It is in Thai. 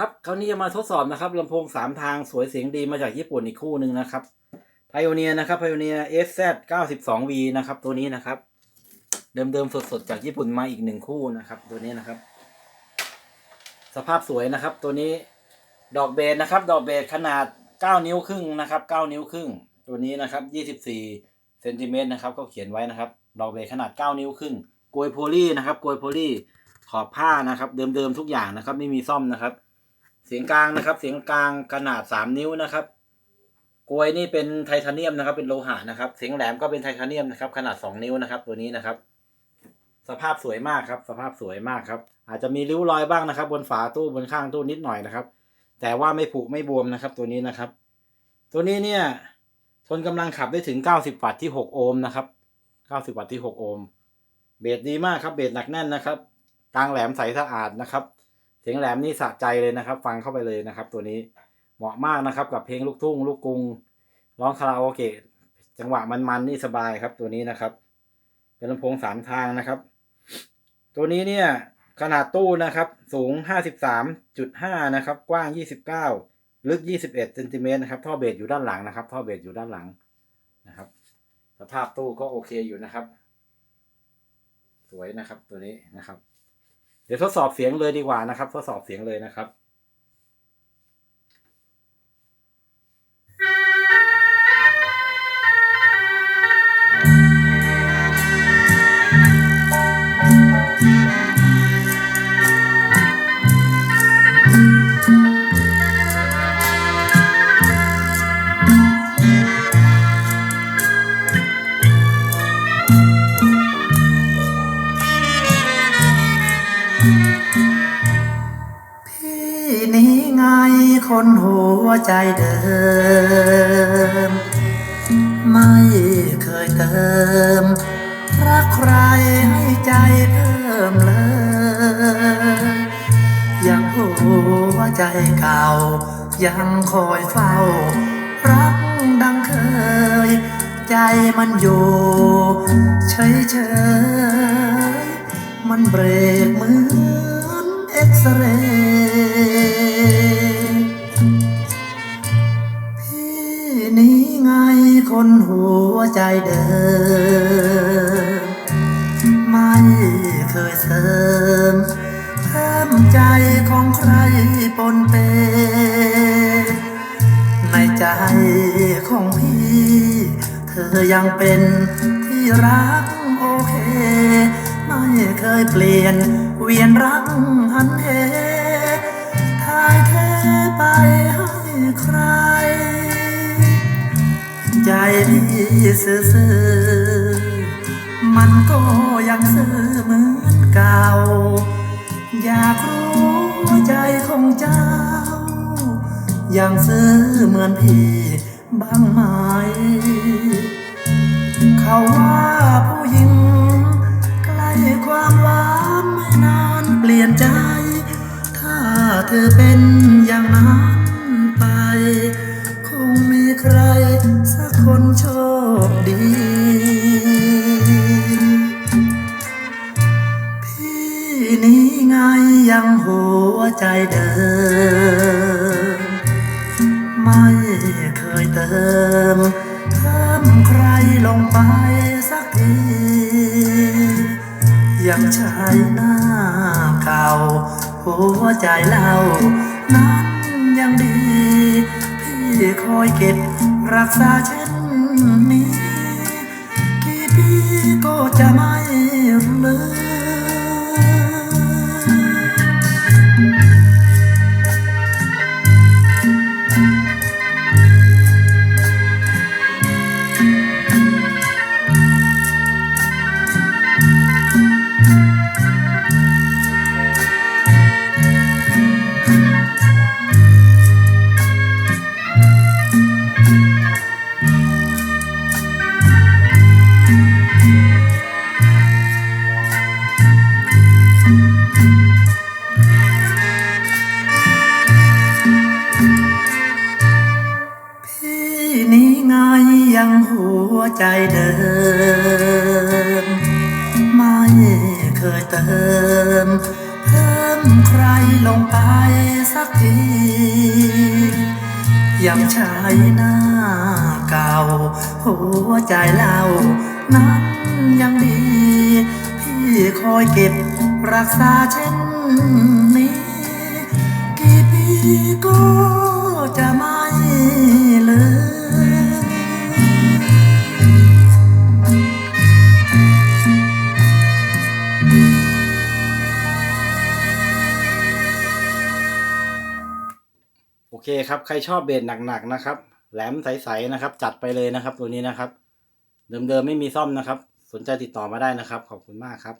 ครับคราวนี้จะมาทดสอบนะครับลำโพงสามทางสวยเสียงดีมาจากญี่ปุ่นอีกคู่หนึ่งนะครับไพโอเนียนะครับไพโอเนีย SZ 92V นะครับตัวนี้นะครับ เดิมๆสดๆจากญี่ปุ่นมาอีกหนึ่งคู่นะครับ ตัวนี้นะครับ สภาพสวยนะครับ ตัวนี้ดอกเบสนะครับ ดอกเบสขนาด 9 นิ้วครึ่งนะครับ 9 นิ้วครึ่ง ตัวนี้นะครับ 24เซนติเมตรนะครับ ก็เขียนไว้นะครับ ดอกเบสขนาด 9 นิ้วครึ่งโกยโพลีนะครับโกยโพลีขอบผ้านะครับ เดิมๆทุกอย่างนะครับ ไม่มีซ่อมนะครับ เสียงกลางนะครับ เสียงกลางขนาด3นิ้วนะครับกลวยนี่เป็นไทเทเนียมนะครับ เป็นโลหะนะครับ เสียงแหลมก็เป็นไทเทเนียมนะครับ ขนาด2นิ้วนะครับ ตัวนี้นะครับ สภาพสวยมากครับ สภาพสวยมากครับ อาจจะมีริ้วรอยบ้างนะครับ บนฝาตู้บนข้างตู้นิดหน่อยนะครับ แต่ว่าไม่ผุไม่บวมนะครับ ตัวนี้นะครับ ตัวนี้เนี่ย ทนกำลังขับได้ถึง 90 วัตต์ที่ 6 โอห์มนะครับ 90 วัตต์ที่ 6 โอห์มเบสดีมากครับ เบสหนักแน่นนะครับกลางแหลมใสสะอาดนะครับ สียงแหลมนี่สะใจเลยนะครับ ฟังเข้าไปเลยนะครับ ตัวนี้เหมาะมากนะครับกับเพลงลูกทุ่งลูกกรุงร้องคาราโอเกะจังหวะมันๆนี่สบายครับตัวนี้นะครับ เป็นลำโพงสามทางนะครับ ตัวนี้เนี่ยขนาดตู้นะครับสูง 53.5 นะครับ กว้าง 29 ลึก 21เซนติเมตรนะครับท่อเบสอยู่ด้านหลังนะครับ ท่อเบสอยู่ด้านหลังนะครับ สภาพตู้ก็โอเคอยู่นะครับ สวยนะครับตัวนี้นะครับ เดี๋ยวทดสอบเสียงเลยดีกว่านะครับ ทดสอบเสียงเลยนะครับ พี่นี้ไงคนหัวใจเดิม ไม่เคยเติม รักใครให้ใจเพิ่มเลย ยังหัวใจเก่า ยังคอยเฝ้า รักดังเคย ใจมันอยู่เฉยเฉย มันเบรกเหมือนเอ็กซเรย์พี่นี้ไงคนหัวใจเดิมไม่เคยเสริมเพิ่มใจของใครปนเป ในใจของพี่ เธอยังเป็นที่รักโอเค เคยเปลี่ยนเวียนรักหันเหทายเทไปให้ใคร ใจพี่ซื่อๆมันก็ยังซื่อเหมือนเก่า อยากรู้ใจของเจ้า ยังซื้อเหมือนพี่บ้างไหม เขาว่า ปลี่ยนใจ ถ้าเธอเป็นอย่างนั้นไป คงมีใครสักคนโชคดี พี่นี้ไงยังหัวใจเดิมไม่เคยเติมเพิ่มใครลงไปสักที ยังใช้หน้า เก่า หัวใจเรานั้นยังดี พี่คอยเก็บรักษาเช่นนี้ กี่ปีก็จะไม่ลืม ยังหัวใจเดิม ไม่เคยเติม เพิ่มใครลงไปสักที ยังใช้หน้าเก่า หัวใจเล่านั้นยังดี พี่คอยเก็บรักษาเช่นนี้ กี่ปีก็จะไม่เลืม อเคครับ ใครชอบเบสหนักๆนะครับ แหลมใสๆนะครับ จัดไปเลยนะครับ ตัวนี้นะครับ เดิมๆไม่มีซ่อมนะครับ สนใจติดต่อมาได้นะครับ ขอบคุณมากครับ